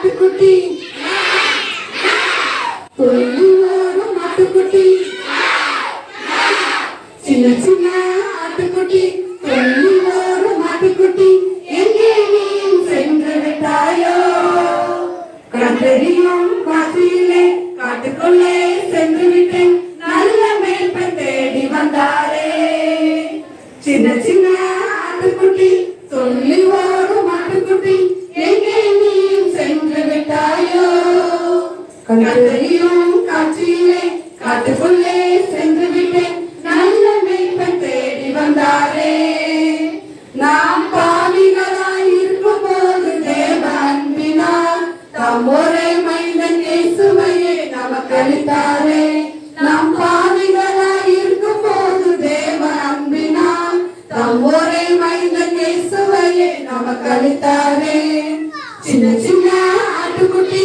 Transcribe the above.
நாட்டுக்குட்டி. துள்ளி ஓடும் ஆட்டுக்குட்டி சின்ன சின்ன ஆட்டுக்குட்டி. துள்ளி ஓடும் ஆட்டுக்குட்டி எங்கே நீ சென்று விட்டாயோ? கண்டறியும் காசியிலே காட்டுக்குள்ளே சென்று விட்டேன். நல்ல மேற்பன் தேடி வந்தாரே. சின்ன சின்ன ஆட்டுக்குட்டி. சொல்லி ஓடும் ஆட்டுக்குட்டி கண்டறியும் காட்சியிலே காட்டுக்குள்ளே சென்று விட்டேன் நல்ல மேய்ப்பன் தேடி வந்தாரே. நாம் பாவிகளாய் இருக்கும் போது தேவ அன்பினால் தம் ஒரே மைந்தன் இயேசுவையே நமக்கு அளித்தாரே. நாம் பாவிகளாய் இருக்கும் போது தேவ அன்பினால் தம் ஒரே மைந்தன் இயேசுவையே நமக்கு அளித்தாரே. சின்ன சின்ன ஆட்டுக்குட்டி